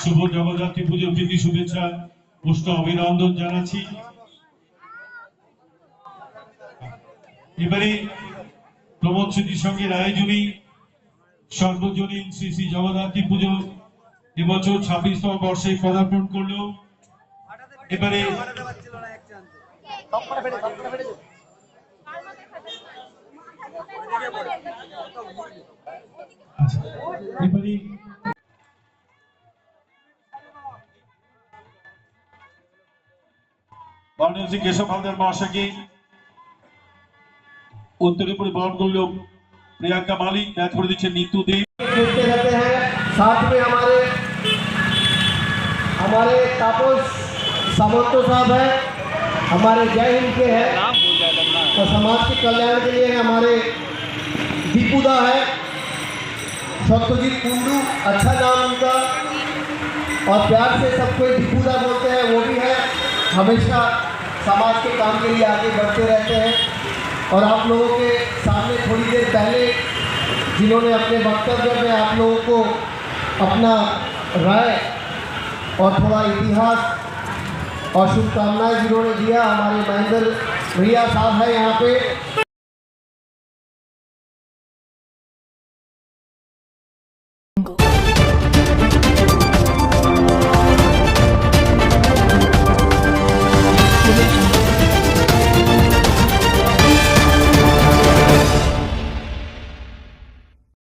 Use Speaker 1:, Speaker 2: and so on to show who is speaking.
Speaker 1: শুভ জগদ্ধাত্রী পুজোর প্রীতি, শুভেচ্ছা উষ্ণ অভিনন্দন জানাচ্ছি। এবারে প্রমোদ স্মৃতির সঙ্গে আয়োজনী সর্বজনীন শ্রী শ্রী জগদ্ধাত্রী পুজো এবছর ছাব্বিশতম বর্ষে পদার্পণ করল। এবারে আচ্ছা, এবারে মাননীয় শ্রী কেশব হালদার মহাশয়কে উত্তরে পরে বরণ করলো প্রিয়াঙ্কা মালিক ম্যাচ করে দিচ্ছেন নিতু দেব
Speaker 2: जुड़ते रहते हैं साथ में हमारे हमारे तापस सामंतो साहब हैं हमारे जय हिंद के हैं और समाज के कल्याण के लिए हमारे दीपुदा है। सत्यजीत कुंडू अच्छा नाम उनका। और प्यार से सबको दीपुदा बोलते हैं, वो भी है। हमेशा समाज के काम के लिए आगे बढ़ते रहते हैं। और आप लोगों के सामने थोड़ी देर पहले जिन्होंने अपने वक्तव्य में आप लोगों को अपना राय और थोड़ा इतिहास और शुभकामनाएँ जिन्होंने दिया, हमारे महेंद्र भैया साहब है यहाँ पे।